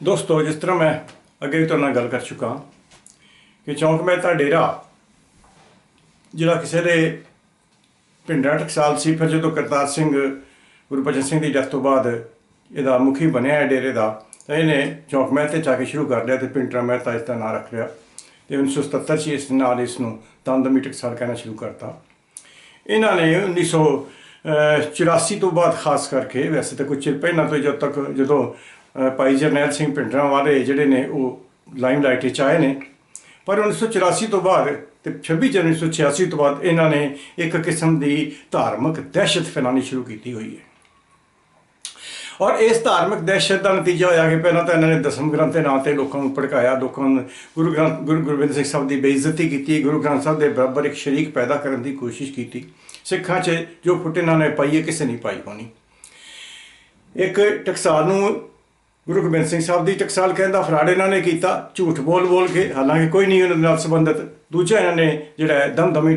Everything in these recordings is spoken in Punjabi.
ਦੋਸਤੋ, ਜਿਸ ਤਰ੍ਹਾਂ ਮੈਂ ਅੱਗੇ ਵੀ ਤੁਹਾਡੇ ਨਾਲ ਗੱਲ ਕਰ ਚੁੱਕਾ ਕਿ ਚੌਂਕ ਮਹਿਤਾ ਡੇਰਾ ਜਿਹੜਾ ਕਿਸੇ ਦੇ ਪਿੰਡਾਂ ਟਕਸਾਲ ਸੀ, ਫਿਰ ਜਦੋਂ ਕਰਤਾਰ ਸਿੰਘ ਗੁਰਬਚਨ ਸਿੰਘ ਦੀ ਡੈਥ ਤੋਂ ਬਾਅਦ ਇਹਦਾ ਮੁਖੀ ਬਣਿਆ ਹੈ ਡੇਰੇ ਦਾ, ਤਾਂ ਇਹਨੇ ਚੌਂਕ ਮਹਿਤੇ ਚਾ ਕੇ ਸ਼ੁਰੂ ਕਰ ਲਿਆ ਤੇ ਪਿੰਡਰਾ ਮਹਿਤਾ ਇਸ ਦਾ ਨਾਂ ਰੱਖ ਲਿਆ ਤੇ 1977 ਚ ਇਸ ਨਾਲ ਇਸ ਨੂੰ ਦੰਦਮੀ ਟਕਸਾਲ ਕਹਿਣਾ ਸ਼ੁਰੂ ਕਰਤਾ। ਇਹਨਾਂ ਨੇ 1984 ਤੋਂ ਬਾਅਦ ਖਾਸ ਕਰਕੇ, ਵੈਸੇ ਤਾਂ ਕੁਝ ਚਿਰ ਪਹਿਲਾਂ ਤੋਂ ਜਦ ਤੱਕ ਜਦੋਂ ਭਾਈ ਜਰਨੈਲ ਸਿੰਘ ਪਿੰਡਰਾਂ ਵਾਲੇ ਜਿਹੜੇ ਨੇ, ਉਹ ਲਾਈਮਲਾਈਟ 'ਚ ਆਏ ਨੇ। ਪਰ 1984 ਤੋਂ ਬਾਅਦ ਤੇ 26 ਜਨਵਰੀ 1986 ਤੋਂ ਬਾਅਦ ਇਹਨਾਂ ਨੇ ਇੱਕ ਕਿਸਮ ਦੀ ਧਾਰਮਿਕ ਦਹਿਸ਼ਤ ਫੈਲਾਉਣੀ ਸ਼ੁਰੂ ਕੀਤੀ ਹੋਈ ਹੈ। ਔਰ ਇਸ ਧਾਰਮਿਕ ਦਹਿਸ਼ਤ ਦਾ ਨਤੀਜਾ ਹੋਇਆ ਕਿ ਪਹਿਲਾਂ ਤਾਂ ਇਹਨਾਂ ਨੇ ਦਸਮ ਗ੍ਰੰਥ ਦੇ ਨਾਂ ਤੇ ਲੋਕਾਂ ਨੂੰ ਭੜਕਾਇਆ। ਲੋਕਾਂ ਨੂੰ ਗੁਰੂ ਗ੍ਰੰਥ, ਗੁਰੂ ਗੋਬਿੰਦ ਸਿੰਘ ਸਾਹਿਬ ਦੀ ਬੇਇੱਜ਼ਤੀ ਕੀਤੀ। ਗੁਰੂ ਗ੍ਰੰਥ ਸਾਹਿਬ ਦੇ ਬਰਾਬਰ ਇੱਕ ਸ਼ਰੀਕ ਪੈਦਾ ਕਰਨ ਦੀ ਕੋਸ਼ਿਸ਼ ਕੀਤੀ। ਸਿੱਖਾਂ 'ਚ ਜੋ ਫੁੱਟ ਇਹਨਾਂ ਨੇ ਪਾਈ ਹੈ, ਕਿਸੇ ਨਹੀਂ ਪਾਈ ਹੋਣੀ। ਇੱਕ ਟਕਸਾਲ ਨੂੰ ਗੁਰੂ ਗੋਬਿੰਦ ਸਿੰਘ ਸਾਹਿਬ ਦੀ ਟਕਸਾਲ ਕਹਿੰਦਾ ਫਰਾਡ ਇਹਨਾਂ ਨੇ ਕੀਤਾ ਝੂਠ ਬੋਲ ਬੋਲ ਕੇ ਹਾਲਾਂਕਿ ਕੋਈ ਨਹੀਂ ਉਹਨਾਂ ਦੇ ਨਾਲ ਸੰਬੰਧਿਤ। ਦੂਜਾ ਇਹਨਾਂ ਨੇ ਜਿਹੜਾ ਦਮਦਮੀ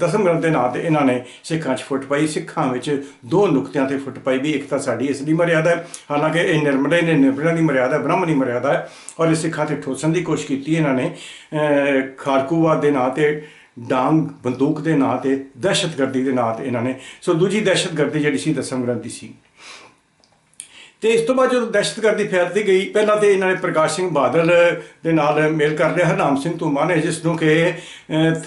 ਦਸਮ ਗ੍ਰੰਥ ਦੇ ਨਾਂ ਤੇ ਇਹਨਾਂ ਨੇ ਸਿੱਖਾਂ 'ਚ ਫੁੱਟ ਪਾਈ। ਸਿੱਖਾਂ ਵਿੱਚ ਦੋ ਨੁਕਤਿਆਂ ਤੇ ਫੁੱਟ ਪਾਈ ਵੀ ਇੱਕ ਤਾਂ ਸਾਡੀ ਇਸ ਦੀ ਮਰਿਆਦਾ ਹੈ। ਹਾਲਾਂਕਿ ਇਹ ਨਿਰਮਲੇ ਨੇ ਨਿਰਮਲਾ ਦੀ ਮਰਿਆਦਾ ਹੈ, ਬ੍ਰਹਮ ਦੀ ਮਰਿਆਦਾ ਹੈ ਔਰ ਇਹ ਸਿੱਖਾਂ ਤੇ ਠੋਸਣ ਦੀ ਕੋਸ਼ਿਸ਼ ਕੀਤੀ ਇਹਨਾਂ ਨੇ। ਖਾਰਕੂਵਾਦ ਦੇ ਨਾਂ ਤੇ ਡਾਂਗ ਬੰਦੂਕ ਦੇ ਨਾਂ ਤੇ ਦਹਿਸ਼ਤਗਰਦੀ ਦੇ ਨਾਂ ਤੇ ਇਹਨਾਂ ਨੇ। ਸੋ ਦੂਜੀ ਦਹਿਸ਼ਤਗਰਦੀ ਜਿਹੜੀ ਸੀ ਦਸਮ ਗ੍ਰੰਥੀ ਸੀ। ਤੇ ਇਸ ਤੋਂ ਬਾਅਦ ਜਦੋਂ ਦਹਿਸ਼ਤਗਰਦੀ ਫੈਲਦੀ ਗਈ, ਪਹਿਲਾਂ ਤੇ ਇਹਨਾਂ ਨੇ ਪ੍ਰਕਾਸ਼ ਸਿੰਘ ਬਾਦਲ ਦੇ ਨਾਲ ਮੇਲ ਕਰ ਲਿਆ। ਹਰਨਾਮ ਸਿੰਘ ਧੂਮਾ ਨੇ ਜਿਸ ਨੂੰ ਕਿ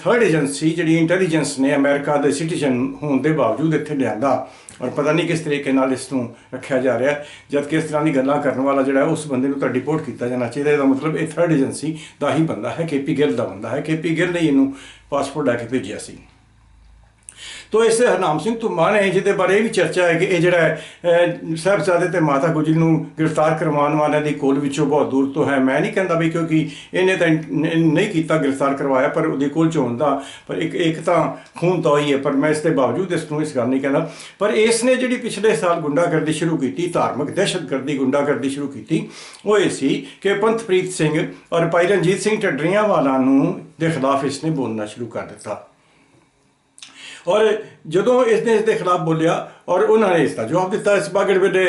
ਥਰਡ ਏਜੰਸੀ ਜਿਹੜੀ ਇੰਟੈਲੀਜੈਂਸ ਨੇ ਅਮਰੀਕਾ ਦੇ ਸਿਟੀਜ਼ਨ ਹੋਣ ਦੇ ਬਾਵਜੂਦ ਇੱਥੇ ਲਿਆਂਦਾ। ਔਰ ਪਤਾ ਨਹੀਂ ਕਿਸ ਤਰੀਕੇ ਨਾਲ ਇਸ ਨੂੰ ਰੱਖਿਆ ਜਾ ਰਿਹਾ। ਜਦ ਕਿ ਇਸ ਤਰ੍ਹਾਂ ਦੀ ਗੱਲਾਂ ਕਰਨ ਵਾਲਾ ਜਿਹੜਾ ਉਸ ਬੰਦੇ ਨੂੰ ਤਾਂ ਡਿਪੋਰਟ ਕੀਤਾ ਜਾਣਾ ਚਾਹੀਦਾ। ਇਹਦਾ ਮਤਲਬ ਇਹ ਥਰਡ ਏਜੰਸੀ ਦਾ ਹੀ ਬੰਦਾ ਹੈ ਕੇਪੀ ਗਿੱਲ ਦਾ ਬੰਦਾ ਹੈ। ਕੇਪੀ ਗਿੱਲ ਨੇ ਇਹਨੂੰ ਪਾਸਪੋਰਟ ਲੈ ਕੇ ਭੇਜਿਆ ਸੀ। ਤੋ ਇਸ ਹਰਨਾਮ ਸਿੰਘ ਧੁੰਮਾ ਨੇ ਜਿਹਦੇ ਬਾਰੇ ਇਹ ਵੀ ਚਰਚਾ ਹੈ ਕਿ ਇਹ ਜਿਹੜਾ ਸਾਹਿਬਜ਼ਾਦੇ ਤੇ ਮਾਤਾ ਗੁਜਰੀ ਨੂੰ ਗ੍ਰਿਫਤਾਰ ਕਰਵਾਉਣ ਵਾਲਿਆਂ ਦੀ ਕੋਲ ਵਿੱਚੋਂ ਬਹੁਤ ਦੂਰ ਤੋਂ ਹੈ। ਮੈਂ ਨਹੀਂ ਕਹਿੰਦਾ ਵੀ ਕਿਉਂਕਿ ਇਹਨੇ ਤਾਂ ਨਹੀਂ ਕੀਤਾ ਗ੍ਰਿਫਤਾਰ ਕਰਵਾਇਆ, ਪਰ ਉਹਦੇ ਕੋਲ ਚ ਹੋਣ ਪਰ ਇੱਕ ਇੱਕ ਤਾਂ ਖੂਨ ਤਾਂ ਹੀ ਹੈ, ਪਰ ਮੈਂ ਇਸ ਦੇ ਬਾਵਜੂਦ ਇਸ ਨੂੰ ਇਸ ਗੱਲ ਨਹੀਂ ਕਹਿੰਦਾ। ਪਰ ਇਸ ਨੇ ਜਿਹੜੀ ਪਿਛਲੇ ਸਾਲ ਗੁੰਡਾਗਰਦੀ ਸ਼ੁਰੂ ਕੀਤੀ, ਧਾਰਮਿਕ ਦਹਿਸ਼ਤਗਰਦੀ ਗੁੰਡਾਗਰਦੀ ਸ਼ੁਰੂ ਕੀਤੀ, ਉਹ ਇਹ ਸੀ ਕਿ ਪੰਥਪ੍ਰੀਤ ਸਿੰਘ ਔਰ ਭਾਈ ਰਣਜੀਤ ਸਿੰਘ ਟੱਡਰੀਆਂ ਵਾਲਾ ਨੂੰ ਦੇ ਖਿਲਾਫ ਇਸ ਨੇ ਬੋਲਣਾ ਸ਼ੁਰੂ ਕਰ ਦਿੱਤਾ। ਔਰ ਜਦੋਂ ਇਸ ਨੇ ਇਸ ਦੇ ਖਿਲਾਫ ਬੋਲਿਆ ਔਰ ਉਹਨਾਂ ਨੇ ਇਸ ਦਾ ਜਵਾਬ ਦਿੱਤਾ। ਇਸ ਬਾਗੜ ਵੇਲੇ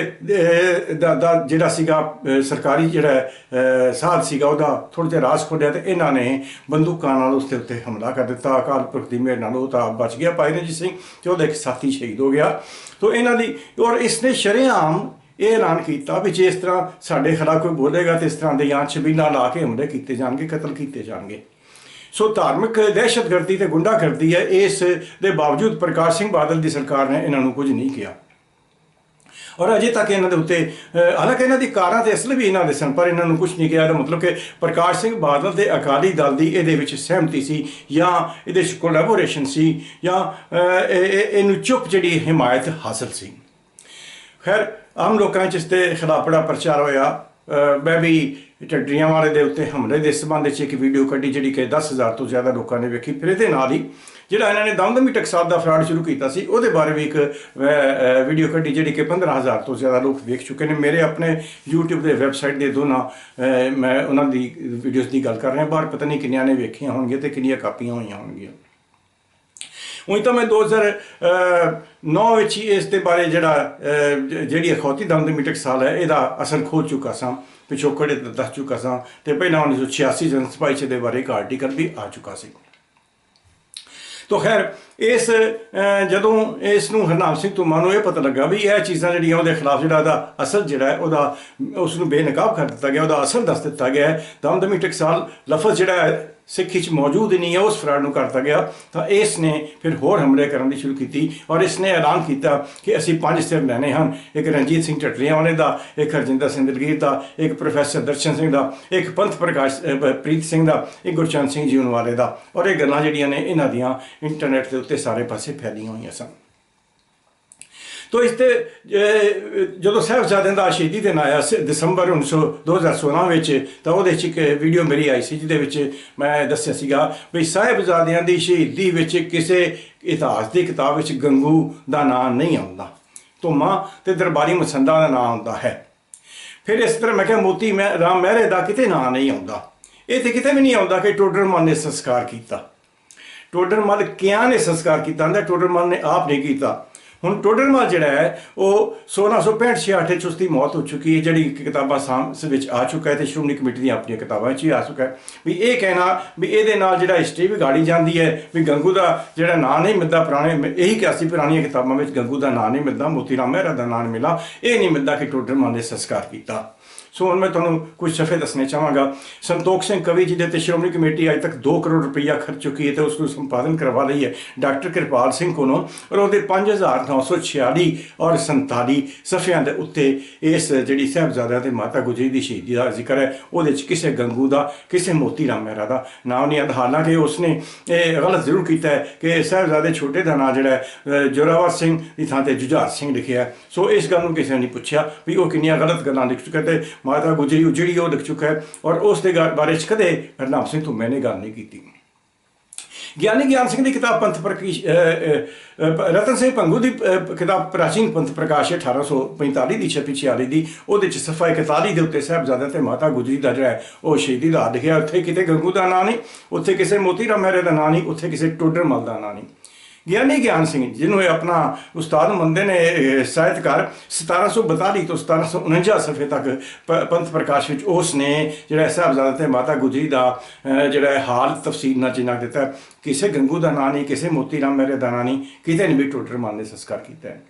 ਦਾ ਦਾ ਜਿਹੜਾ ਸੀਗਾ ਸਰਕਾਰੀ ਜਿਹੜਾ ਅਹ, ਸਾਧ ਸੀਗਾ ਉਹਦਾ ਥੋੜਾ ਜਿਹਾ ਰਾਸ ਖੋਲਿਆ ਤੇ ਇਹਨਾਂ ਨੇ ਬੰਦੂਕਾਂ ਨਾਲ ਉਸ ਦੇ ਉੱਤੇ ਹਮਲਾ ਕਰ ਦਿੱਤਾ। ਅਕਾਲ ਪੁਰਖ ਦੀ ਮਿਹਰ ਨਾਲ ਉਹ ਤਾਂ ਬਚ ਗਿਆ। ਭਾਈ ਰਣਜੀਤ ਸਿੰਘ ਤੇ ਉਹਦਾ ਇੱਕ ਸਾਥੀ ਸ਼ਹੀਦ ਹੋ ਗਿਆ। ਤੋਂ ਇਹਨਾਂ ਦੀ ਔਰ ਇਸ ਨੇ ਸ਼ਰੇਆਮ ਇਹ ਐਲਾਨ ਕੀਤਾ ਵੀ ਜੇ ਇਸ ਤਰ੍ਹਾਂ ਸਾਡੇ ਖਿਲਾਫ ਕੋਈ ਬੋਲੇਗਾ ਤੇ ਇਸ ਤਰ੍ਹਾਂ ਦੇ ਜਾਂ ਛਬੀਲਾਂ ਲਾ ਕੇ ਹਮਲੇ ਕੀਤੇ ਜਾਣਗੇ ਕਤਲ ਕੀਤੇ ਜਾਣਗੇ। ਸੋ ਧਾਰਮਿਕ ਦਹਿਸ਼ਤਗਰਦੀ ਤੇ ਗੁੰਡਾਗਰਦੀ ਹੈ, ਇਸ ਦੇ ਬਾਵਜੂਦ ਪ੍ਰਕਾਸ਼ ਸਿੰਘ ਬਾਦਲ ਦੀ ਸਰਕਾਰ ਨੇ ਇਹਨਾਂ ਨੂੰ ਕੁਝ ਨਹੀਂ ਕਿਹਾ। ਔਰ ਅਜੇ ਤੱਕ ਇਹਨਾਂ ਦੇ ਉੱਤੇ ਹਾਲਾਂਕਿ ਇਹਨਾਂ ਦੀ ਕਾਰਾਂ ਤੇ ਅਸਲ ਵੀ ਇਹਨਾਂ ਦੇ ਸਨ, ਪਰ ਇਹਨਾਂ ਨੂੰ ਕੁਝ ਨਹੀਂ ਕਿਹਾ। ਇਹਦਾ ਮਤਲਬ ਕਿ ਪ੍ਰਕਾਸ਼ ਸਿੰਘ ਬਾਦਲ ਤੇ ਅਕਾਲੀ ਦਲ ਦੀ ਇਹਦੇ ਵਿੱਚ ਸਹਿਮਤੀ ਸੀ ਜਾਂ ਇਹਦੇ ਵਿੱਚ ਕੋਲੈਬੋਰੇਸ਼ਨ ਸੀ ਜਾਂ ਇਹਨੂੰ ਚੁੱਪ ਜਿਹੜੀ ਹਮਾਇਤ ਹਾਸਲ ਸੀ। ਖੈਰ, ਆਮ ਲੋਕਾਂ 'ਚ ਇਸ 'ਤੇ ਖਿਲਾਫ ਬੜਾ ਪ੍ਰਚਾਰ ਹੋਇਆ। ਮੈਂ ਵੀ ਟੱਡਰੀਆਂ ਵਾਲੇ ਦੇ ਉੱਤੇ ਹਮਲੇ ਦੇ ਸੰਬੰਧ ਵਿੱਚ ਇੱਕ ਵੀਡੀਓ ਕੱਢੀ ਜਿਹੜੀ ਕਿ 10000 ਤੋਂ ਜ਼ਿਆਦਾ ਲੋਕਾਂ ਨੇ ਵੇਖੀ। ਫਿਰ ਇਹਦੇ ਨਾਲ ਹੀ ਜਿਹੜਾ ਇਹਨਾਂ ਨੇ ਦਮਦਮੀ ਟਕਸਾਲ ਦਾ ਫਰਾਡ ਸ਼ੁਰੂ ਕੀਤਾ ਸੀ, ਉਹਦੇ ਬਾਰੇ ਵੀ ਇੱਕ ਵੀਡੀਓ ਕੱਢੀ ਜਿਹੜੀ ਕਿ 15000 ਤੋਂ ਜ਼ਿਆਦਾ ਲੋਕ ਵੇਖ ਚੁੱਕੇ ਨੇ। ਮੇਰੇ ਆਪਣੇ YouTube ਦੇ ਵੈਬਸਾਈਟ ਦੇ ਦੋਨਾਂ ਮੈਂ ਉਹਨਾਂ ਦੀ ਵੀਡੀਓਜ਼ ਦੀ ਗੱਲ ਕਰ ਰਿਹਾ। ਬਾਹਰ ਪਤਾ ਨਹੀਂ ਕਿੰਨਿਆਂ ਨੇ ਵੇਖੀਆਂ ਹੋਣਗੀਆਂ ਤੇ ਕਿੰਨੀਆਂ ਕਾਪੀਆਂ ਹੋਈਆਂ ਹੋਣਗੀਆਂ। ਉਹੀ ਤਾਂ ਮੈਂ 2009 ਵਿੱਚ ਹੀ ਇਸ ਦੇ ਬਾਰੇ ਜਿਹੜਾ ਅਹ, ਜ- ਜਿਹੜੀ ਅਖੌਤੀ ਦਮਦਮੀ ਟਕਸਾਲ ਹੈ ਇਹਦਾ ਅਸਰ ਖੋਲ ਚੁੱਕਾ ਸਾਂ ਪਿਛੋਕੜ ਦੱਸ ਚੁੱਕਾ ਸਾਂ ਤੇ ਪਹਿਲਾਂ 1986 ਜਨਸਪਾਈ ਚ ਦੇ ਬਾਰੇ ਇੱਕ ਆਰਟੀਕਲ ਵੀ ਆ ਚੁੱਕਾ ਸੀ। ਤੋ ਖੈਰ ਇਸ ਜਦੋਂ ਇਸ ਨੂੰ ਹਰਨਾਮ ਸਿੰਘ ਧੂਮਾ ਨੂੰ ਇਹ ਪਤਾ ਲੱਗਾ ਵੀ ਇਹ ਚੀਜ਼ਾਂ ਜਿਹੜੀਆਂ ਉਹਦੇ ਖਿਲਾਫ ਜਿਹੜਾ ਉਹਦਾ ਅਸਲ ਜਿਹੜਾ ਉਹਦਾ ਉਸ ਨੂੰ ਬੇਨਕਾਬ ਕਰ ਦਿੱਤਾ ਗਿਆ ਉਹਦਾ ਅਸਲ ਦੱਸ ਦਿੱਤਾ ਗਿਆ ਹੈ। ਦਮਦਮੀ ਟਕਸਾਲ ਲਫ਼ਜ਼ ਜਿਹੜਾ ਹੈ ਸਿੱਖੀ ਚ ਮੌਜੂਦ ਹੀ ਨਹੀਂ ਹੈ, ਉਸ ਫਰਾਡ ਨੂੰ ਕਰਤਾ ਗਿਆ। ਤਾਂ ਇਸ ਨੇ ਫਿਰ ਹੋਰ ਹਮਲੇ ਕਰਨ ਦੀ ਸ਼ੁਰੂ ਕੀਤੀ ਔਰ ਇਸ ਨੇ ਐਲਾਨ ਕੀਤਾ ਕਿ ਅਸੀਂ ਪੰਜ ਸਿਰ ਲੈਣੇ ਹਨ। ਇੱਕ ਰਣਜੀਤ ਸਿੰਘ ਟਟਰੀਆਂ ਵਾਲੇ ਦਾ, ਇੱਕ ਹਰਜਿੰਦਰ ਸਿੰਘ ਦਲਗੀਰ ਦਾ, ਇੱਕ ਪ੍ਰੋਫੈਸਰ ਦਰਸ਼ਨ ਸਿੰਘ ਦਾ, ਇੱਕ ਪੰਥ ਪ੍ਰਕਾਸ਼ ਪ੍ਰੀਤ ਸਿੰਘ ਦਾ, ਇੱਕ ਗੁਰਚਰਨ ਸਿੰਘ ਜੀਵਨ ਵਾਲੇ ਦਾ। ਔਰ ਇਹ ਗੱਲਾਂ ਜਿਹੜੀਆਂ ਨੇ, ਇਹਨਾਂ ਦੀਆਂ ਇੰਟਰਨੈਟ ਦੇ ਉੱਤੇ ਸਾਰੇ ਪਾਸੇ ਫੈਲੀਆਂ ਹੋਈਆਂ ਸਨ। ਤੋ ਇਸ ਤੇ ਜਦੋਂ ਸਾਹਿਬਜ਼ਾਦਿਆਂ ਦਾ ਸ਼ਹੀਦੀ ਦਿਨ ਆਇਆ ਸੀ, ਦਸੰਬਰ 1900 2016 ਵਿੱਚ, ਤਾਂ ਉਹਦੇ 'ਚ ਇੱਕ ਵੀਡੀਓ ਮੇਰੀ ਆਈ ਸੀ, ਜਿਹਦੇ ਵਿੱਚ ਮੈਂ ਦੱਸਿਆ ਸੀਗਾ ਵੀ ਸਾਹਿਬਜ਼ਾਦਿਆਂ ਦੀ ਸ਼ਹੀਦੀ ਵਿੱਚ ਕਿਸੇ ਇਤਿਹਾਸ ਦੀ ਕਿਤਾਬ ਵਿੱਚ ਗੰਗੂ ਦਾ ਨਾਮ ਨਹੀਂ ਆਉਂਦਾ, ਧੁਮਾ ਤੇ ਦਰਬਾਰੀ ਮਸੰਦਾ ਦਾ ਨਾਮ ਆਉਂਦਾ ਹੈ। ਫਿਰ ਇਸ ਤਰ੍ਹਾਂ ਮੈਂ ਕਿਹਾ, ਮੋਤੀ ਮੈਂ, ਰਾਮ ਮਹਿਰੇ ਦਾ ਕਿਤੇ ਨਾਂ ਨਹੀਂ ਆਉਂਦਾ। ਇਹ ਤੇ ਕਿਤੇ ਵੀ ਨਹੀਂ ਆਉਂਦਾ ਕਿ ਟੋਡਰਮਨ ਨੇ ਸੰਸਕਾਰ ਕੀਤਾ। ਟੋਡਰਮਲ ਕਿਆਂ ਨੇ ਸੰਸਕਾਰ ਕੀਤਾ? ਹੁੰਦਾ ਟੋਡਰਮਨ ਨੇ ਆਪ ਨਹੀਂ ਕੀਤਾ। ਹੁਣ ਟੋਡਰਮਲ ਜਿਹੜਾ ਹੈ, ਉਹ 1665 66 ਚ ਉਸ ਦੀ ਮੌਤ ਹੋ ਚੁੱਕੀ ਹੈ, ਜਿਹੜੀ ਕਿਤਾਬਾਂ ਸਾਹਮਣੇ ਵਿੱਚ ਆ ਚੁੱਕਾ ਹੈ ਤੇ ਸ਼੍ਰੋਮਣੀ ਕਮੇਟੀ ਦੀਆਂ ਆਪਣੀਆਂ ਕਿਤਾਬਾਂ 'ਚ ਹੀ ਆ ਚੁੱਕਾ ਹੈ। ਵੀ ਇਹ ਕਹਿਣਾ ਵੀ ਇਹਦੇ ਨਾਲ ਜਿਹੜਾ ਹਿਸਟਰੀ ਵਿਗਾੜੀ ਜਾਂਦੀ ਹੈ, ਵੀ ਗੰਗੂ ਦਾ ਜਿਹੜਾ ਨਾਂ ਨਹੀਂ ਮਿਲਦਾ ਪੁਰਾਣੇ ਇਹੀ ਕਿਹਾ ਸੀ ਪੁਰਾਣੀਆਂ ਕਿਤਾਬਾਂ ਵਿੱਚ ਗੰਗੂ ਦਾ ਨਾਂ ਨਹੀਂ ਮਿਲਦਾ ਮੋਤੀ ਰਾਮ ਮਹਿਰਾ ਦਾ ਨਾਂ ਨਹੀਂ ਮਿਲਾ ਇਹ ਨਹੀਂ ਮਿਲਦਾ ਕਿ ਟੋਡਰਮਲ ਨੇ ਸੰਸਕਾਰ ਕੀਤਾ। ਸੋ ਹੁਣ ਮੈਂ ਤੁਹਾਨੂੰ ਕੁਝ ਸਫੇ ਦੱਸਣੇ ਚਾਹਾਂਗਾ। ਸੰਤੋਖ ਸਿੰਘ ਕਵੀ ਜੀ ਦੇ ਤੇ ਸ਼੍ਰੋਮਣੀ ਕਮੇਟੀ ਅਜੇ ਤੱਕ 2 ਕਰੋੜ ਰੁਪਈਆ ਖਰਚ ਚੁੱਕੀ ਹੈ ਤੇ ਉਸ ਨੂੰ ਸੰਪਾਦਨ ਕਰਵਾ ਲਈ ਹੈ। ਡਾਕਟਰ ਕਿਰਪਾਲ ਸਿੰਘ ਕੋਲੋਂ ਔਰ ਉਹਦੇ 5946 ਔਰ 47 ਸਫਿਆਂ ਦੇ ਉੱਤੇ ਇਸ ਜਿਹੜੀ ਸਾਹਿਬਜ਼ਾਦਿਆਂ ਤੇ ਮਾਤਾ ਗੁਜਰੀ ਦੀ ਸ਼ਹੀਦੀ ਦਾ ਜ਼ਿਕਰ ਹੈ, ਉਹਦੇ ਚ ਕਿਸੇ ਗੰਗੂ ਦਾ, ਕਿਸੇ ਮੋਤੀ ਰਾਮ ਮਹਿਰਾ ਦਾ ਨਾਮ ਨਹੀਂ ਆਉਂਦਾ ਹਾਲਾਂਕਿ ਉਸਨੇ ਇਹ ਗਲਤ ਜ਼ਰੂਰ ਕੀਤਾ ਹੈ ਕਿ ਸਾਹਿਬਜ਼ਾਦੇ ਛੋਟੇ ਦਾ ਨਾਂ ਜਿਹੜਾ ਜੋਰਾਵਰ ਸਿੰਘ ਦੀ ਥਾਂ ਤੇ ਜੁਝਾਰ ਸਿੰਘ ਲਿਖਿਆ ਸੋ ਇਸ ਗੱਲ ਨੂੰ ਕਿਸੇ ਨੇ ਨਹੀਂ ਪੁੱਛਿਆ ਵੀ ਉਹ ਕਿੰਨੀਆਂ ਗਲਤ ਗੱਲਾਂ ਲਿਖ ਚੁੱਕਾ ਤੇ ਮਾਤਾ ਗੁਜਰੀ ਉਹ ਜਿਹੜੀ ਉਹ ਲਿਖ ਚੁੱਕਾ ਹੈ ਔਰ ਉਸ ਦੇ ਗਾ- ਬਾਰੇ ਚ ਕਦੇ ਹਰਨਾਮ ਸਿੰਘ ਤੋਂ ਮੈਨੇ ਗੱਲ ਨਹੀਂ ਕੀਤੀ। ਗਿਆਨੀ ਗਿਆਨ ਸਿੰਘ ਦੀ ਕਿਤਾਬ ਪੰਥ ਪ੍ਰਕਾਸ਼ ਰਤਨ ਸਿੰਘ ਪੰਗੂ ਦੀ ਕਿਤਾਬ ਪ੍ਰਾਚੀਨ ਪੰਥ ਪ੍ਰਕਾਸ਼ ਹੈ 1845 ਦੀ ਛਪੀ 46 ਦੀ। ਉਹਦੇ ਚ ਸਫਾ 41 ਦੇ ਉੱਤੇ ਸਾਹਿਬਜ਼ਾਦਾ ਤੇ ਮਾਤਾ ਗੁਜਰੀ ਦਾ ਜਿਹੜਾ ਹੈ, ਉਹ ਸ਼ਹੀਦੀ ਦਾ ਲਿਖਿਆ ਉੱਥੇ ਕਿਤੇ ਗੰਗੂ ਦਾ ਨਾਂ ਨਹੀਂ, ਉੱਥੇ ਕਿਸੇ ਮੋਤੀ ਰਾਮ ਮਹਿਰੇ ਦਾ ਨਾਂ ਨਹੀਂ, ਉੱਥੇ ਕਿਸੇ ਟੋਡਰ ਮਲ ਦਾ ਨਾਂ ਨਹੀਂ। ਗਿਆਨੀ ਗਿਆਨ ਸਿੰਘ ਜਿਹਨੂੰ ਇਹ ਆਪਣਾ ਉਸਤਾਦ ਮੰਨਦੇ ਨੇ, ਇਹ ਸਾਹਿਤਕਾਰ 1742 ਤੋਂ 1749 ਸਫੇ ਤੱਕ ਪੰਥ ਪ੍ਰਕਾਸ਼ ਵਿੱਚ ਉਸ ਨੇ ਜਿਹੜਾ ਸਾਹਿਬਜ਼ਾਦਾ ਤੇ ਮਾਤਾ ਗੁਜਰੀ ਦਾ ਜਿਹੜਾ ਹਾਲ ਤਫਸੀਲ ਨਾਲ ਜਿਨਾ ਦਿੱਤਾ ਕਿਸੇ ਗੰਗੂ ਦਾ ਨਾਂ ਨਹੀਂ, ਕਿਸੇ ਮੋਤੀ ਰਾਮ ਮੇਰੇ ਦਾ ਨਾਂ ਨਹੀਂ, ਕਿਤੇ ਨਹੀਂ ਵੀ ਟੋਟਰ ਮਾਨ ਨੇ ਸੰਸਕਾਰ ਕੀਤਾ ਹੈ।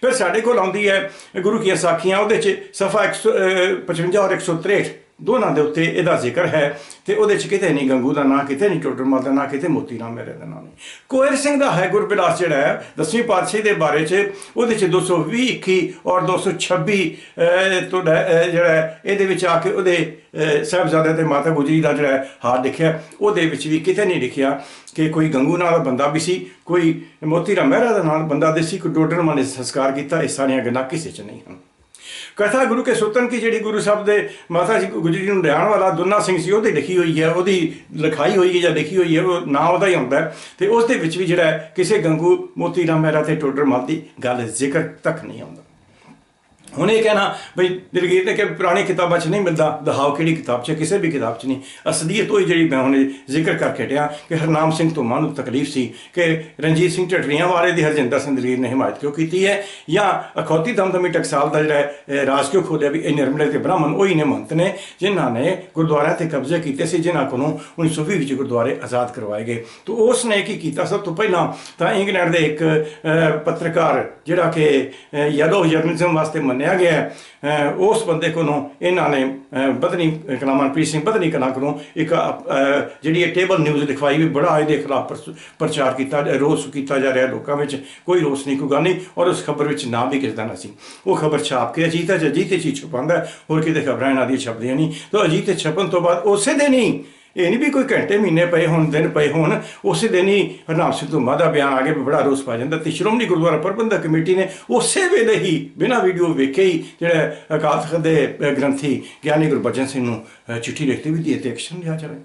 ਫਿਰ ਸਾਡੇ ਕੋਲ ਆਉਂਦੀ ਹੈ ਗੁਰੂ ਕੀ ਸਾਖੀਆਂ, ਉਹਦੇ ਚ ਸਫਾ 155 ਔਰ 163 ਦੋਨਾਂ ਦੇ ਉੱਤੇ ਇਹਦਾ ਜ਼ਿਕਰ ਹੈ ਤੇ ਉਹਦੇ ਚ ਕਿਤੇ ਨਹੀਂ ਗੰਗੂ ਦਾ ਨਾਂ ਕਿਤੇ ਨਹੀਂ ਟੋਟਰ ਦਾ ਨਾਂ ਕਿਤੇ ਮੋਤੀ ਰਾਮ ਮੇਰੇ ਦਾ ਨਾਂ ਨਹੀਂ। ਕੋਇਰ ਸਿੰਘ ਦਾ ਹੈ ਗੁਰਬਿਲਾਸ ਜਿਹੜਾ ਹੈ ਦਸਵੀਂ ਪਾਤਸ਼ਾਹੀ ਦੇ ਬਾਰੇ ਚ ਉਹਦੇ ਚ 220 21 ਔਰ 226 ਅਹ, ਤੁਹਾਡਾ ਜਿਹੜਾ ਇਹਦੇ ਵਿੱਚ ਆ ਕੇ ਉਹਦੇ ਅਹ, ਸਾਹਿਬਜ਼ਾਦੇ ਤੇ ਮਾਤਾ ਗੁਜਰੀ ਦਾ ਜਿਹੜਾ ਹਾਰ ਹਾਲ ਲਿਖਿਆ। ਉਹਦੇ ਵਿੱਚ ਵੀ ਕਿਤੇ ਨਹੀਂ ਲਿਖਿਆ ਕਿ ਕੋਈ ਗੰਗੂ ਨਾਲ ਬੰਦਾ ਵੀ ਸੀ ਕੋਈ ਮੋਤੀ ਰਾਮ ਮਹਿਰਾ ਦਾ ਨਾਲ ਬੰਦਾ ਦੇ ਸੀ ਕੋਈ ਟੋਟਰ ਮਾਲ ਨੇ ਸੰਸਕਾਰ ਕੀਤਾ ਇਹ ਸਾਰੀਆਂ ਗੱਲਾਂ ਕਿਸੇ ਚ ਨਹੀਂ ਹਨ। ਕਥਾ ਗੁਰੂ ਕੇ ਸੁਤਨ ਕੀ ਜਿਹੜੀ ਗੁਰੂ ਸਾਹਿਬ ਦੇ ਮਾਤਾ ਜੀ ਗੁਜਰੀ ਨੂੰ ਲਿਆਉਣ ਵਾਲਾ ਦੁੰਨਾ ਸਿੰਘ ਸੀ, ਉਹਦੀ ਲਿਖੀ ਹੋਈ ਹੈ, ਉਹਦੀ ਲਿਖਾਈ ਹੋਈ ਹੈ ਜਾਂ ਲਿਖੀ ਹੋਈ ਹੈ, ਉਹ ਨਾਂ ਉਹਦਾ ਹੀ ਹੁੰਦਾ ਹੈ। ਤੇ ਉਸ ਦੇ ਵਿੱਚ ਵੀ ਜਿਹੜਾ ਕਿਸੇ ਗੰਗੂ ਮੋਤੀ ਰਾਮ ਮਹਿਰਾ ਤੇ ਟੋਡਰ ਮਲ ਦੀ ਗੱਲ ਜ਼ਿਕਰ ਤੱਕ ਨਹੀਂ ਆਉਂਦਾ। ਹੁਣ ਇਹ ਕਹਿਣਾ ਬਈ ਦਿਲਗੀਰ ਨੇ ਕਿ ਪੁਰਾਣੀ ਕਿਤਾਬਾਂ 'ਚ ਨਹੀਂ ਮਿਲਦਾ ਦਿਖਾਓ ਕਿਹੜੀ ਕਿਤਾਬ 'ਚ ਕਿਸੇ ਵੀ ਕਿਤਾਬ 'ਚ ਨਹੀਂ। ਅਸਲੀਅਤ ਉਹ ਜਿਹੜੀ ਮੈਂ ਹੁਣੇ ਜ਼ਿਕਰ ਕਰਕੇ ਹਟਿਆ ਕਿ ਹਰਨਾਮ ਸਿੰਘ ਤੋਂ ਮਨ ਨੂੰ ਤਕਲੀਫ ਸੀ ਕਿ ਰਣਜੀਤ ਸਿੰਘ ਢੱਡਰੀਆਂ ਵਾਲੇ ਦੀ ਹਰਜਿੰਦਰ ਸਿੰਘ ਦਿਲਗੀਰ ਨੇ ਹਿਮਾਇਤ ਕਿਉਂ ਕੀਤੀ ਹੈ ਜਾਂ ਅਖੌਤੀ ਦਮਦਮੀ ਟਕਸਾਲ ਦਾ ਜਿਹੜਾ ਰਾਜ ਕਿਉਂ ਖੋਲਿਆ ਵੀ ਇਹ ਨਿਰਮਲੇ ਤੇ ਬ੍ਰਾਹਮਣ, ਉਹੀ ਨੇ ਮੰਤ ਨੇ, ਜਿਨ੍ਹਾਂ ਨੇ ਗੁਰਦੁਆਰਿਆਂ ਤੇ ਕਬਜ਼ੇ ਕੀਤੇ ਸੀ, ਜਿਨ੍ਹਾਂ ਕੋਲੋਂ 1920 ਵਿੱਚ ਗੁਰਦੁਆਰੇ ਆਜ਼ਾਦ ਕਰਵਾਏ ਗਏ। ਤਾਂ ਉਸ ਨੇ ਕੀ ਕੀਤਾ? ਸਭ ਤੋਂ ਪਹਿਲਾਂ ਤਾਂ ਇੰਗਲੈਂਡ ਦੇ ਇੱਕ ਪੱਤਰਕਾਰ ਜਿਹੜਾ ਕਿ ਯੈਲੋ ਜਰਨਲਿਜ਼ਮ ਵਾਸਤੇ ਮੰਨਿਆ ਗਿਆ ਉਸ ਬੰਦੇ ਕੋਲੋਂ ਇਹਨਾਂ ਨੇ ਅਹ, ਬਦਨੀ ਕਲਾਮਨਪ੍ਰੀਤ ਸਿੰਘ ਬਦਨੀ ਕਲਾ ਕੋਲੋਂ ਇੱਕ ਜਿਹੜੀ ਇਹ ਟੇਬਲ ਨਿਊਜ਼ ਲਿਖਵਾਈ ਵੀ ਬੜਾ ਇਹਦੇ ਖਿਲਾਫ ਪ੍ਰਚਾਰ ਕੀਤਾ ਰੋਸ ਕੀਤਾ ਜਾ ਰਿਹਾ ਲੋਕਾਂ ਵਿੱਚ। ਕੋਈ ਰੋਸ ਨਹੀਂ ਕੋਈ ਗੱਲ ਨਹੀਂ। ਔਰ ਉਸ ਖਬਰ ਵਿੱਚ ਨਾਮ ਵੀ ਕਿਸ ਦਾ ਨਾ ਸੀ। ਉਹ ਖਬਰ ਛਾਪ ਕੇ ਅਜੀਤ ਅਜੀਤ ਤੇ ਚੀਜ਼ ਛੁਪਾਉਂਦਾ ਹੋਰ ਕਿਤੇ ਖਬਰਾਂ ਇਹਨਾਂ ਦੀਆਂ ਛਪਦੀਆਂ ਨਹੀਂ। ਤਾਂ ਅਜੀਤ ਛਪਣ ਤੋਂ ਬਾਅਦ ਉਸੇ ਦਿਨ ਹੀ ਇਹ ਨਹੀਂ ਵੀ ਕੋਈ ਘੰਟੇ, ਮਹੀਨੇ ਪਏ ਹੋਣ, ਦਿਨ ਪਏ ਹੋਣ, ਉਸੇ ਦਿਨ ਹੀ ਹਰਨਾਮ ਸਿੰਘ ਤੋਂ ਮਾਦਾ ਬਿਆਨ ਆ ਕੇ ਵੀ ਬੜਾ ਰੋਸ ਪਾ ਜਾਂਦਾ। ਤੇ ਸ਼੍ਰੋਮਣੀ ਗੁਰਦੁਆਰਾ ਪ੍ਰਬੰਧਕ ਕਮੇਟੀ ਨੇ ਉਸੇ ਵੇਲੇ ਹੀ ਬਿਨਾਂ ਵੀਡੀਓ ਵੇਖੇ ਹੀ ਜਿਹੜਾ ਅਕਾਲ ਤਖਤ ਦੇ ਗ੍ਰੰਥੀ ਗਿਆਨੀ ਗੁਰਬਚਨ ਸਿੰਘ ਨੂੰ ਚਿੱਠੀ ਲਿਖਤੀ ਵੀ ਦੀ ਤੇ ਐਕਸ਼ਨ ਲਿਆ ਜਾਵੇ।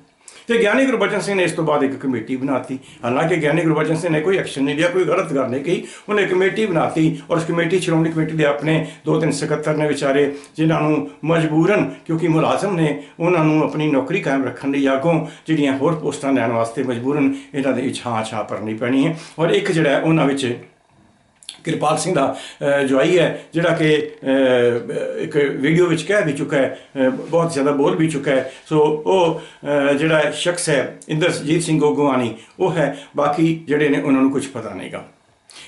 ਤੇ ਗਿਆਨੀ ਗੁਰਬਚਨ ਸਿੰਘ ਨੇ ਇਸ ਤੋਂ ਬਾਅਦ ਇੱਕ ਕਮੇਟੀ ਬਣਾਤੀ। ਹਾਲਾਂਕਿ ਗਿਆਨੀ ਗੁਰਬਚਨ ਸਿੰਘ ਨੇ ਕੋਈ ਐਕਸ਼ਨ ਨਹੀਂ ਲਿਆ, ਕੋਈ ਗਲਤ ਗੱਲ ਨਹੀਂ ਕਹੀ। ਉਹਨੇ ਕਮੇਟੀ ਬਣਾਤੀ ਔਰ ਉਸ ਕਮੇਟੀ, ਸ਼੍ਰੋਮਣੀ ਕਮੇਟੀ ਦੇ ਆਪਣੇ ਦੋ ਤਿੰਨ ਸਕੱਤਰ ਨੇ ਵਿਚਾਰੇ, ਜਿਨ੍ਹਾਂ ਨੂੰ ਮਜਬੂਰਨ, ਕਿਉਂਕਿ ਮੁਲਾਜ਼ਮ ਨੇ, ਉਹਨਾਂ ਨੂੰ ਆਪਣੀ ਨੌਕਰੀ ਕਾਇਮ ਰੱਖਣ ਲਈ ਆਗੋਂ ਜਿਹੜੀਆਂ ਹੋਰ ਪੋਸਟਾਂ ਲੈਣ ਵਾਸਤੇ ਮਜਬੂਰਨ, ਇਹਨਾਂ ਦੇ ਇਛਾਂ ਛਾਂ ਭਰਨੀ ਪੈਣੀ ਹੈ। ਔਰ ਇੱਕ ਜਿਹੜਾ ਉਹਨਾਂ ਵਿੱਚ ਕਿਰਪਾਲ ਸਿੰਘ ਦਾ ਜਵਾਈ ਹੈ, ਜਿਹੜਾ ਕਿ ਇੱਕ ਵੀਡੀਓ ਵਿੱਚ ਕਹਿ ਵੀ ਚੁੱਕਾ ਹੈ ਬਹੁਤ ਜ਼ਿਆਦਾ ਬੋਲ ਵੀ ਚੁੱਕਾ ਹੈ। ਸੋ ਉਹ ਜਿਹੜਾ ਸ਼ਖਸ ਹੈ, ਇੰਦਰਜੀਤ ਸਿੰਘ ਗੋਗਵਾਨੀ, ਉਹ ਹੈ। ਬਾਕੀ ਜਿਹੜੇ ਨੇ, ਉਹਨਾਂ ਨੂੰ ਕੁਝ ਪਤਾ ਨਹੀਂਗਾ।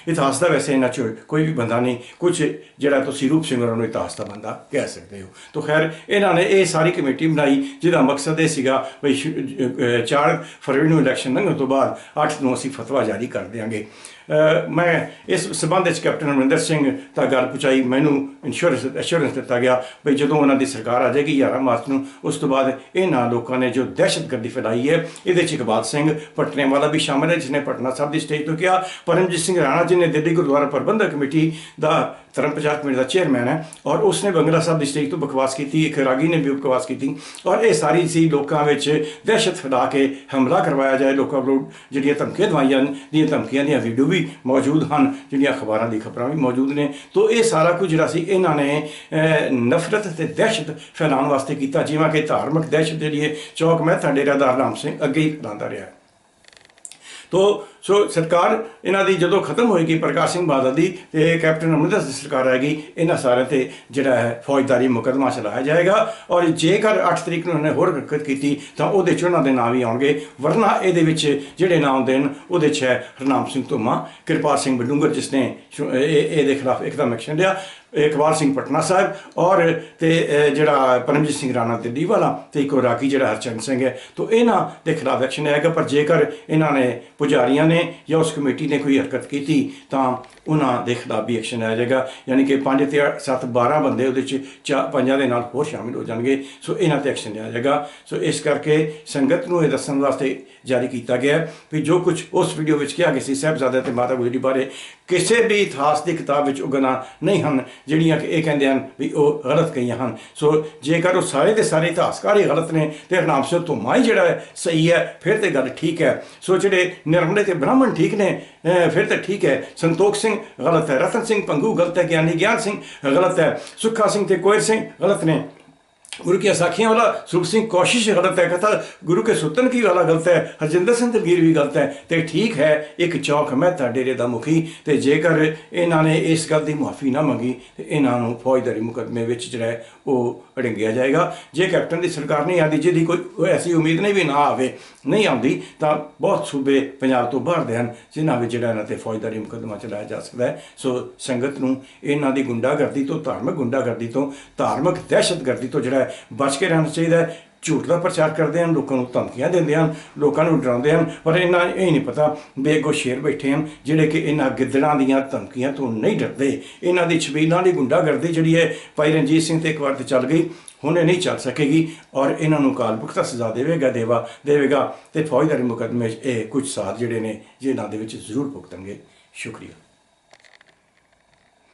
ਇਤਿਹਾਸ ਦਾ ਵੈਸੇ ਇਹਨਾਂ 'ਚ ਕੋਈ ਵੀ ਬੰਦਾ ਨਹੀਂ। ਕੁਝ ਜਿਹੜਾ ਤੁਸੀਂ ਰੂਪ ਸਿੰਘ ਹੋਰਾਂ ਨੂੰ ਇਤਿਹਾਸ ਦਾ ਬੰਦਾ ਕਹਿ ਸਕਦੇ ਹੋ। ਤਾਂ ਖੈਰ, ਇਹਨਾਂ ਨੇ ਇਹ ਸਾਰੀ ਕਮੇਟੀ ਬਣਾਈ, ਜਿਹਦਾ ਮਕਸਦ ਇਹ ਸੀਗਾ ਵੀ 4 ਫਰਵਰੀ ਨੂੰ ਇਲੈਕਸ਼ਨ ਲੰਘਣ ਤੋਂ ਬਾਅਦ 8 ਨੂੰ ਅਸੀਂ ਫਤਵਾ ਜਾਰੀ ਕਰ ਦਿਆਂਗੇ। ਮੈਂ ਇਸ ਸਬੰਧ ਵਿੱਚ ਕੈਪਟਨ ਅਮਰਿੰਦਰ ਸਿੰਘ ਤਾਂ ਗੱਲ ਪਹੁੰਚਾਈ ਮੈਨੂੰ ਇੰਸ਼ੋਰੈਂਸ ਐਸ਼ੋਰੈਂਸ ਦਿੱਤਾ ਗਿਆ ਵੀ ਜਦੋਂ ਉਹਨਾਂ ਦੀ ਸਰਕਾਰ ਆ ਜਾਏਗੀ 11 ਮਾਰਚ ਨੂੰ, ਉਸ ਤੋਂ ਬਾਅਦ ਇਹਨਾਂ ਲੋਕਾਂ ਨੇ ਜੋ ਦਹਿਸ਼ਤਗਰਦੀ ਫੈਲਾਈ ਹੈ, ਇਹਦੇ 'ਚ ਇਕਬਾਲ ਸਿੰਘ ਪਟਨੇ ਵਾਲਾ ਵੀ ਸ਼ਾਮਲ ਹੈ ਜਿਸਨੇ ਪਟਨਾ ਸਾਹਿਬ ਦੀ ਸਟੇਜ ਤੋਂ ਕਿਹਾ। ਪਰਮਜੀਤ ਸਿੰਘ ਰਾਣਾ ਜੀ ਨੇ ਦਿੱਲੀ ਗੁਰਦੁਆਰਾ ਪ੍ਰਬੰਧਕ ਕਮੇਟੀ ਦਾ ਧਰਮ ਪ੍ਰਚਾਰ ਕਮੇਟੀ ਦਾ ਚੇਅਰਮੈਨ ਹੈ ਔਰ ਉਸਨੇ ਬੰਗਲਾ ਸਾਹਿਬ ਦੀ ਤੋਂ ਬਕਵਾਸ ਕੀਤੀ ਇੱਕ ਰਾਗੀ ਨੇ ਵੀ ਬਕਵਾਸ ਕੀਤੀ ਔਰ ਇਹ ਸਾਰੀ ਸੀ ਲੋਕਾਂ ਵਿੱਚ ਦਹਿਸ਼ਤ ਫੈਲਾ ਕੇ ਹਮਲਾ ਕਰਵਾਇਆ ਜਾਏ ਲੋਕਾਂ ਵੱਲੋਂ ਜਿਹੜੀਆਂ ਧਮਕੀਆਂ ਦਵਾਈਆਂ ਦੀਆਂ ਧਮਕੀਆਂ ਦੀਆਂ ਵੀਡੀਓ ਵੀ ਮੌਜੂਦ ਹਨ ਜਿਹੜੀਆਂ ਅਖਬਾਰਾਂ ਦੀ ਖਬਰਾਂ ਵੀ ਮੌਜੂਦ ਨੇ ਤੋਂ ਇਹ ਸਾਰਾ ਕੁਝ ਜਿਹੜਾ ਸੀ ਇਹਨਾਂ ਨੇ ਨਫ਼ਰਤ ਤੇ ਦਹਿਸ਼ਤ ਫੈਲਾਉਣ ਵਾਸਤੇ ਕੀਤਾ ਜਿਵੇਂ ਕਿ ਧਾਰਮਿਕ ਦਹਿਸ਼ਤ ਜਿਹੜੀ ਹੈ ਚੌਕ ਮਹਿਤਾ ਡੇਰਾ ਦਾ ਰਾਮ ਸਿੰਘ ਅੱਗੇ ਹੀ ਫੈਲਾਉਂਦਾ ਰਿਹਾ ਤੋ ਸੋ ਸਰਕਾਰ ਇਹਨਾਂ ਦੀ ਜਦੋਂ ਖਤਮ ਹੋਏਗੀ ਪ੍ਰਕਾਸ਼ ਸਿੰਘ ਬਾਦਲ ਦੀ ਤੇ ਕੈਪਟਨ ਅਮਰਿੰਦਰ ਸਿੰਘ ਦੀ ਸਰਕਾਰ ਆਏਗੀ, ਇਹਨਾਂ ਸਾਰਿਆਂ ਤੇ ਜਿਹੜਾ ਹੈ ਫੌਜਦਾਰੀ ਮੁਕੱਦਮਾ ਚਲਾਇਆ ਜਾਏਗਾ। ਔਰ ਜੇਕਰ 8 ਤਰੀਕ ਨੂੰ ਉਹਨੇ ਹੋਰ ਹਰਕਤ ਕੀਤੀ, ਤਾਂ ਉਹਦੇ ਚ ਉਹਨਾਂ ਦੇ ਨਾਂ ਵੀ ਆਉਣਗੇ। ਵਰਨਾ ਇਹਦੇ ਵਿੱਚ ਜਿਹੜੇ ਨਾਂ ਦੇਣ ਉਹਦੇ ਚ ਹੈ ਹਰਨਾਮ ਸਿੰਘ ਧੁੰਮਾ, ਕਿਰਪਾਲ ਸਿੰਘ ਬਡੂੰਗਰ ਜਿਸ ਨੇ ਸ਼ੁ- ਇਹ ਇਹਦੇ ਖਿਲਾਫ ਇੱਕਦਮ ਐਕਸ਼ਨ ਲਿਆ, ਇਕਬਾਲ ਸਿੰਘ ਪਟਨਾ ਸਾਹਿਬ, ਔਰ ਤੇ ਜਿਹੜਾ ਪਰਮਜੀਤ ਸਿੰਘ ਰਾਣਾ ਦਿੱਲੀ ਵਾਲਾ ਤੇ ਇੱਕ ਰਾਕੀ ਜਿਹੜਾ ਹਰਚੰਦ ਸਿੰਘ ਹੈ, ਤੋਂ ਇਹਨਾਂ ਦੇ ਖਿਲਾਫ ਐਕਸ਼ਨ ਆਏਗਾ ਪਰ ਜੇਕਰ ਇਹਨਾਂ ਨੇ ਪੁਜਾਰੀਆਂ ਨੇ ਜਾਂ ਉਸ ਕਮੇਟੀ ਨੇ ਕੋਈ ਹਰਕਤ ਕੀਤੀ, ਤਾਂ ਉਹਨਾਂ ਦੇ ਖਿਲਾਫ ਵੀ ਐਕਸ਼ਨ ਆਇਆ ਜਾਏਗਾ। ਯਾਨੀ ਕਿ 5 ਤੇ 7 12 ਬੰਦੇ ਉਹਦੇ ਚ ਚਾਰ ਪੰਜਾਂ ਦੇ ਨਾਲ ਹੋਰ ਸ਼ਾਮਿਲ ਹੋ ਜਾਣਗੇ। ਸੋ ਇਹਨਾਂ ਤੇ ਐਕਸ਼ਨ ਲਿਆ ਜਾਏਗਾ। ਸੋ ਇਸ ਕਰਕੇ ਸੰਗਤ ਨੂੰ ਇਹ ਦੱਸਣ ਵਾਸਤੇ ਜਾਰੀ ਕੀਤਾ ਗਿਆ ਹੈ ਵੀ ਜੋ ਕੁਝ ਉਸ ਵੀਡੀਓ ਵਿੱਚ ਕਿਹਾ ਗਿਆ ਸੀ ਸਾਹਿਬਜ਼ਾਦੇ ਤੇ ਮਾਤਾ ਗੁਜਰੀ ਬਾਰੇ ਕਿਸੇ ਵੀ ਇਤਿਹਾਸ ਦੀ ਕਿਤਾਬ ਵਿੱਚ ਉਹ ਨਹੀਂ ਹਨ, ਜਿਹੜੀਆਂ ਕਿ ਇਹ ਕਹਿੰਦੇ ਹਨ ਵੀ ਉਹ ਗਲਤ ਕਹੀਆਂ ਹਨ। ਸੋ ਜੇਕਰ ਉਹ ਸਾਰੇ ਦੇ ਸਾਰੇ ਇਤਿਹਾਸਕਾਰ ਹੀ ਗਲਤ ਨੇ, ਤੇ ਹਰਨਾਮ ਸਿੰਘ ਧੁੰਮਾ ਹੀ ਜਿਹੜਾ ਹੈ ਸਹੀ ਹੈ, ਫਿਰ ਤੇ ਗੱਲ ਠੀਕ ਹੈ। ਸੋ ਜਿਹੜੇ ਨਿਰਮਲੇ ਤੇ ਬ੍ਰਾਹਮਣ ਠੀਕ ਨੇ ਫਿਰ ਤਾਂ ਠੀਕ ਹੈ। ਸੰਤੋਖ ਸਿੰਘ ਗਲਤ ਹੈ, ਰਤਨ ਸਿੰਘ ਪੰਗੂ ਗਲਤ ਹੈ, ਗਿਆਨੀ ਗਿਆਨ ਸਿੰਘ ਗਲਤ ਹੈ, ਸੁੱਖਾ ਸਿੰਘ ਤੇ ਕੋਇਰ ਸਿੰਘ ਗਲਤ ਨੇ। गुरु की साखियां वाला सुख सिंह कोशिश गलत है कथा गुरु के सुतन की वाला गलत है ਹਰਜਿੰਦਰ ਸਿੰਘ ਦਲਗੀਰ ਵੀ ਗਲਤ ਹੈ ਤੇ ਠੀਕ ਹੈ ਇੱਕ ਚੌਕ ਮਹਿਤਾ ਡੇਰੇ ਦਾ ਮੁਖੀ ਤੇ ਜੇਕਰ ਇਹਨਾਂ ਨੇ ਇਸ ਗੱਲ ਦੀ ਮਾਫੀ ਨਾ ਮੰਗੀ ਤੇ ਇਹਨਾਂ ਨੂੰ ਫੌਜਦਾਰੀ ਮੁਕੱਦਮੇ ਵਿੱਚ ਜਿਹੜਾ ਹੈ ਉਹ ਅੜੰਗਿਆ ਜਾਏਗਾ ਜੇ ਕੈਪਟਨ ਦੀ ਸਰਕਾਰ ਨਹੀਂ ਆਉਂਦੀ ਜਿਹਦੀ ਕੋਈ ਐਸੀ ਉਮੀਦ ਨਹੀਂ ਵੀ ਨਾ ਆਵੇ ਨਹੀਂ ਆਉਂਦੀ ਤਾਂ ਬਹੁਤ ਸੂਬੇ ਪੰਜਾਬ ਤੋਂ ਬਾਹਰ ਦੇ ਹਨ ਜਿਨ੍ਹਾਂ ਵਿੱਚ ਜਿਹੜਾ ਇਹਨਾਂ ਤੇ ਫੌਜਦਾਰੀ ਮੁਕੱਦਮਾ ਚਲਾਇਆ ਜਾ ਸਕਦਾ ਹੈ ਸੋ ਸੰਗਤ ਨੂੰ ਇਹਨਾਂ ਦੀ ਗੁੰਡਾਗਰਦੀ ਤੋਂ ਧਾਰਮਿਕ ਗੁੰਡਾਗਰਦੀ ਤੋਂ ਧਾਰਮਿਕ ਦਹਿਸ਼ਤਗਰਦੀ ਤੋਂ ਜਿਹੜਾ ਹੈ। ਬਚ ਕੇ ਰਹਿਣਾ ਚਾਹੀਦਾ ਹੈ। ਝੂਠ ਦਾ ਪ੍ਰਚਾਰ ਕਰਦੇ ਹਨ, ਲੋਕਾਂ ਨੂੰ ਧਮਕੀਆਂ ਦਿੰਦੇ ਹਨ, ਲੋਕਾਂ ਨੂੰ ਡਰਾਉਂਦੇ ਹਨ। ਪਰ ਇਹਨਾਂ ਇਹ ਨਹੀਂ ਪਤਾ ਵੀ ਅੱਗੋਂ ਸ਼ੇਰ ਬੈਠੇ ਹਨ, ਜਿਹੜੇ ਕਿ ਇਹਨਾਂ ਗਿੱਦੜਾਂ ਦੀਆਂ ਧਮਕੀਆਂ ਤੋਂ ਨਹੀਂ ਡਰਦੇ। ਇਹਨਾਂ ਦੀ ਛਬੀਲਾਂ ਦੀ ਗੁੰਡਾਗਰਦੀ ਜਿਹੜੀ ਹੈ, ਭਾਈ ਰਣਜੀਤ ਸਿੰਘ ਤੇ ਇੱਕ ਵਾਰ ਤੇ ਚੱਲ ਗਈ, ਹੁਣ ਇਹ ਨਹੀਂ ਚੱਲ ਸਕੇਗੀ ਔਰ ਇਹਨਾਂ ਨੂੰ ਕਾਲਪੁਖਤਾ ਸਜ਼ਾ ਦੇਵੇਗਾ, ਦੇਵਾ, ਦੇਵੇਗਾ ਤੇ ਫੌਜਦਾਰੀ ਮੁਕੱਦਮੇ 'ਚ ਇਹ ਕੁਝ ਸਾਥ ਜਿਹੜੇ ਨੇ ਜਿਹਨਾਂ ਦੇ ਵਿੱਚ ਜ਼ਰੂਰ ਭੁਗਤਣਗੇ। ਸ਼ੁਕਰੀਆ।